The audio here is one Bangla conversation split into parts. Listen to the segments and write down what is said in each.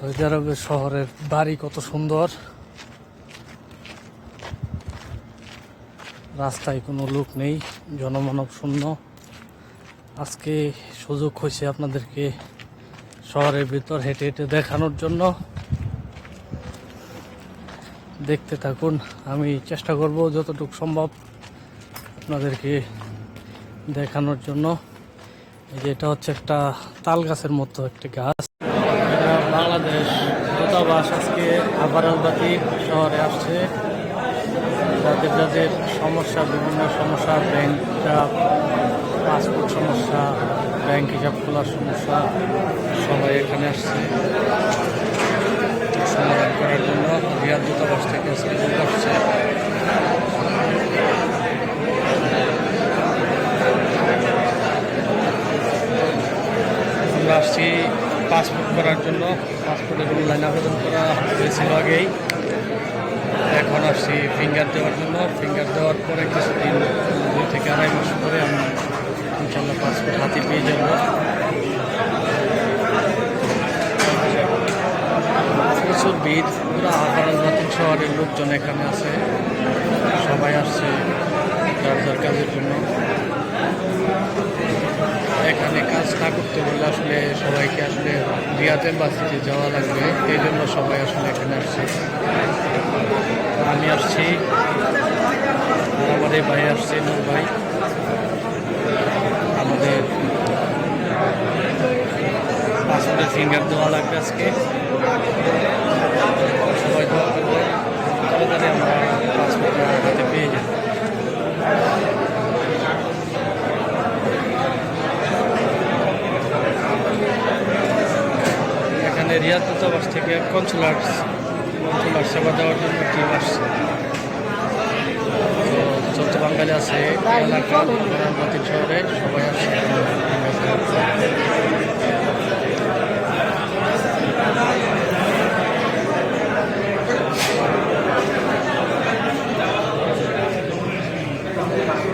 সৌদি আরবের শহরের বাড়ি কত সুন্দর। রাস্তায় কোনো লোক নেই, জনমানব শূন্য। আজকে সুযোগ হয়েছে আপনাদেরকে শহরের ভিতর হেঁটে হেঁটে দেখানোর জন্য। দেখতে থাকুন, আমি চেষ্টা করব যতটুকু সম্ভব আপনাদেরকে দেখানোর জন্য। এই যে এটা হচ্ছে একটা তাল গাছের মতো একটা গাছ। বাংলাদেশ দূতাবাস আজকে আবারালবাতি শহরে আসছে। যাদের যাদের সমস্যা, বিভিন্ন সমস্যা, ব্যাংক পাসপোর্ট সমস্যা, ব্যাংক হিসাব খোলার সমস্যা, সবাই এখানে আসছে। সমাধান করার জন্য রিয়াদ দূতাবাস থেকে আসছে। আমরা আসছি পাসপোর্ট করার জন্য পাসপোর্টের অনলাইন আবেদন করা হয়েছিল আগেই। এখন আসছি ফিঙ্গার দেওয়ার জন্য। ফিঙ্গার দেওয়ার পরে কিছুদিন, দুই থেকে আড়াই মাস পরে আমি ইনশাল্লাহ পাসপোর্ট হাতে পেয়ে যাব। প্রচুর ভিড় পুরো আহ্বান নতুন শহরের লোকজন এখানে আছে। সবাই আসছে যার যার কাজের জন্য। এখানে কাজ না করতে হলে আসলে সবাইকে আসলে রিয়াদ এম্বাসিতে যাওয়া লাগবে। এই জন্য সবাই আসলে এখানে আসছে। আমি আসছি। এই ভাই আসছে, নূর ভাই। আমাদের পাসপোর্টের ফিঙ্গার দেওয়া লাগবে আজকে। সবাই দোয়া করবে তাড়াতাড়ি আমরা পাসপোর্ট হাতে পেয়ে যাব রিয়াদ দূতাবাস থেকে কনসুলার কনসুলার সেবা দেওয়ার জন্য টিম আসছে। যত বাঙালি আছে এলাকার নদীর শহরে সবাই আসছে।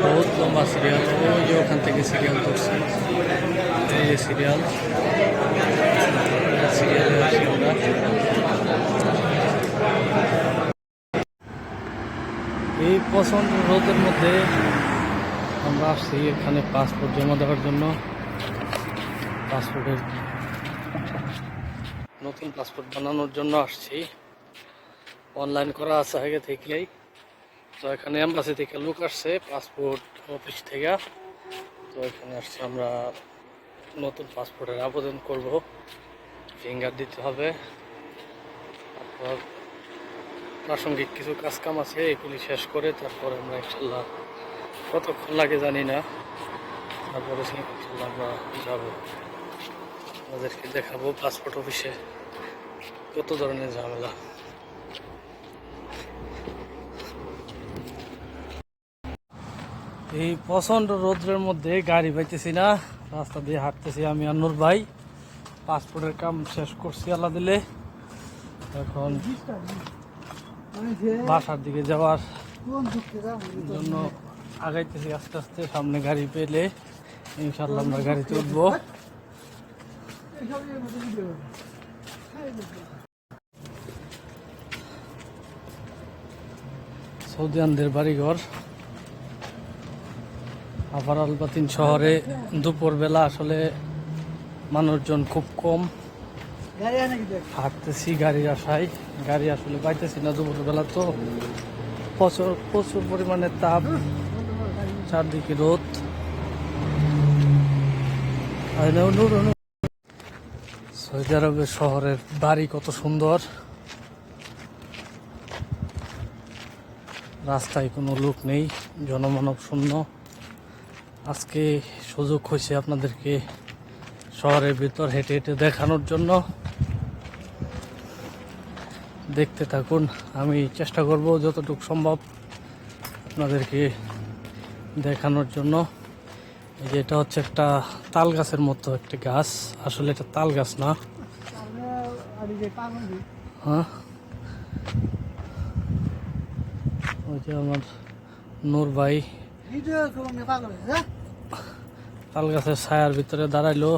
বহুত লম্বা সিরিয়াল ওই যে ওখান থেকে সিরিয়াল করছে এই যে সিরিয়াল এই প্রচণ্ড রোদের মধ্যে আমরা আসছি এখানে পাসপোর্ট জমা দেওয়ার জন্য। পাসপোর্টের নতুন পাসপোর্ট বানানোর জন্য আসছি। অনলাইন করা আছে আগে থেকেই। তো এখানে এম্বাসি থেকে লোক আসছে পাসপোর্ট অফিস থেকে। তো এখানে আসছে আমরা নতুন পাসপোর্টের আবেদন করব। ফিঙ্গার দিতে হবে। তারপর প্রাসঙ্গিক কিছু কাজ কাম আছে, এগুলি শেষ করে তারপর আমরা ইনশাল্লাহ কতক্ষণ লাগে জানি না। তারপরে ইনশাল্লাহ আমরা যাব। আমাদেরকে দেখাবো পাসপোর্ট অফিসে কত ধরনের ঝামেলা। এই প্রচণ্ড রোদ্রের মধ্যে গাড়ি পাইতেছি না, রাস্তা দিয়ে হাঁটতেছি আমি আর নূর ভাই। পাসপোর্টের কাম শেষ করছি, আল্লাহ দিলে। এখন বাসার দিকে যাওয়ার জন্য আগাইতেছি আস্তে আস্তে, সামনে গাড়ি পেলে ইনশাল্লাহ আমরা গাড়িতে উঠবো সৌদিয়ানদের বাড়িঘর আবার আলবাতিন শহরে দুপুরবেলা আসলে মানুষজন খুব কম। হাঁটতেছি গাড়ির আশায়। গাড়ি আসলে পাইতেছি না দুপুরবেলা তো। প্রচুর প্রচুর পরিমাণে তাপ। চারদিকে রোদ। সৌদি আরবের শহরের বাড়ি কত সুন্দর। রাস্তায় কোনো লোক নেই জনমানব শূন্য। আজকে সুযোগ হয়েছে আপনাদেরকে শহরের ভিতর হেঁটে হেঁটে দেখানোর জন্য। দেখতে থাকুন আমি চেষ্টা করব যতটুকু সম্ভব আপনাদেরকে দেখানোর জন্য। এই যে এটা হচ্ছে একটা তাল গাছের মতো একটা গাছ। আসলে এটা তাল গাছ না। হ্যাঁ? ওই যে আমার নূর ভাই তাল গাছের ছায়ার ভিতরে দাঁড়াইলো।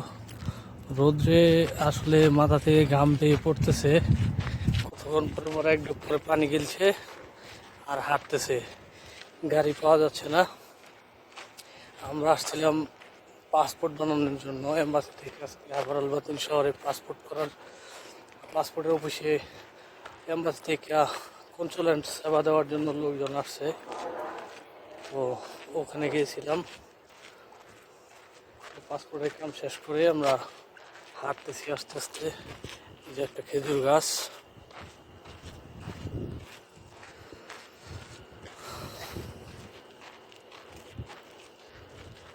রোদ্রে আসলে মাথা থেকে ঘাম পেয়ে পড়তেছে। কতক্ষণ পরে পরে এক ডুব করে পানি গেলছে আর হাঁটতেছে। গাড়ি পাওয়া যাচ্ছে না। আমরা আসছিলাম পাসপোর্ট বানানোর জন্য, এম্বাসি থেকে আজকে আবরাল বাতিল শহরে পাসপোর্ট করার। পাসপোর্টের অফিসে এম্বাসি থেকে কনসুলেন্ট সেবা দেওয়ার জন্য লোকজন আসছে। তো ওখানে গিয়েছিলাম। পাসপোর্টের কাম শেষ করে আমরা হাঁটতেছি আস্তে আস্তে। যে একটা খেজুর গাছ।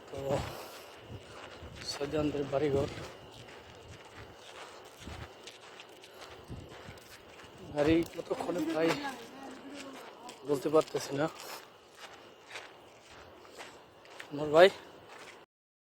তো সজ্জানদের বাড়িঘর। গাড়ি কতক্ষণে প্রায় বলতে পারতেছি না। আমার ভাই?